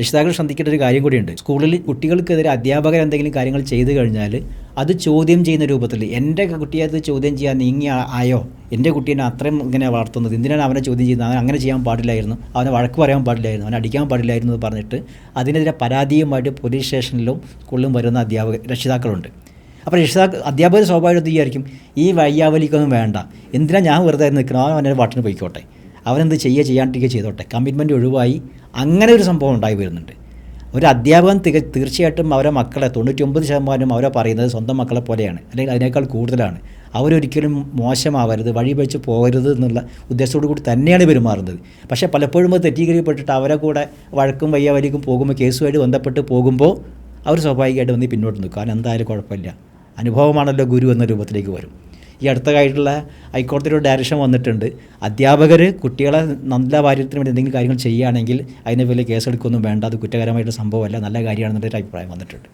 രക്ഷിതാക്കൾ ശ്രദ്ധിക്കേണ്ട ഒരു കാര്യം കൂടിയുണ്ട്. സ്കൂളിൽ കുട്ടികൾക്കെതിരെ അധ്യാപകർ എന്തെങ്കിലും കാര്യങ്ങൾ ചെയ്തു കഴിഞ്ഞാൽ അത് ചോദ്യം ചെയ്യുന്ന രൂപത്തിൽ എന്റെ കുട്ടിയെ അത് ചോദ്യം ചെയ്യാൻ നീങ്ങി ആയോ? എന്റെ കുട്ടീനെ അത്രയും ഇങ്ങനെ വളർത്തുന്നത് എന്തിനാണ് അവനെ ചോദ്യം ചെയ്യുന്നത്? അവൻ അങ്ങനെ ചെയ്യാൻ പാടില്ലായിരുന്നു. അവനെ വഴക്ക് പറയാൻ പാടില്ലായിരുന്നു. അവനെ അടിക്കാൻ പാടില്ലായിരുന്നു എന്ന് പറഞ്ഞിട്ട് അതിനെതിരെ പരാതിയുമായിട്ട് പോലീസ് സ്റ്റേഷനിലും സ്കൂളിലും വരുന്ന അധ്യാപക രക്ഷിതാക്കളുണ്ട്. അപ്പോൾ രക്ഷിതാക്കൾ അധ്യാപകർ വിചാരിക്കും ഈ വയ്യാവലിക്കൊന്നും വേണ്ട. എന്തിനാണ് ഞാൻ വെറുതെ നിൽക്കണം അവൻ അവന്റെ വാട്ടിന് പോയിക്കോട്ടെ. അവനെന്ത് ചെയ്യുക ചെയ്യാണ്ടിരിക്കുക ചെയ്തോട്ടെ. കമ്മിറ്റ്മെന്റ് ഒഴിവായി അങ്ങനെ ഒരു സംഭവം ഉണ്ടായി വരുന്നുണ്ട്. ഒരു അധ്യാപകൻ തിക തീർച്ചയായിട്ടും അവരെ മക്കളെ തൊണ്ണൂറ്റൊമ്പത് ശതമാനം അവരെ പറയുന്നത് സ്വന്തം മക്കളെ പോലെയാണ്. അല്ലെങ്കിൽ അതിനേക്കാൾ കൂടുതലാണ്. അവരൊരിക്കലും മോശമാവരുത് വഴി വെച്ച് പോകരുത് എന്നുള്ള ഉദ്ദേശത്തോടു കൂടി തന്നെയാണ് പെരുമാറുന്നത്. പക്ഷേ പലപ്പോഴും അത് തെറ്റീകരിക്കപ്പെട്ടിട്ട് അവരെ കൂടെ വഴക്കും വയ്യാവലിക്കും പോകുമ്പോൾ കേസുമായിട്ട് ബന്ധപ്പെട്ട് പോകുമ്പോൾ അവർ സ്വാഭാവികമായിട്ട് വന്ന് പിന്നോട്ട് നിൽക്കും. കാരണം എന്തായാലും കുഴപ്പമില്ല. അനുഭവമാണല്ലോ ഗുരു എന്ന രൂപത്തിലേക്ക് വരും. ഈ അടുത്തതായിട്ടുള്ള ഹൈക്കോടതിയുടെ ഡയറക്ഷൻ വന്നിട്ടുണ്ട്. അധ്യാപകർ കുട്ടികളെ നല്ല കാര്യത്തിന് വേണ്ടി എന്തെങ്കിലും കാര്യങ്ങൾ ചെയ്യുകയാണെങ്കിൽ അതിന് വലിയ കേസെടുക്കൊന്നും വേണ്ട. അത് കുറ്റകരമായിട്ടുള്ള സംഭവമല്ല. നല്ല കാര്യമാണെന്നൊരു അഭിപ്രായം വന്നിട്ടുണ്ട്.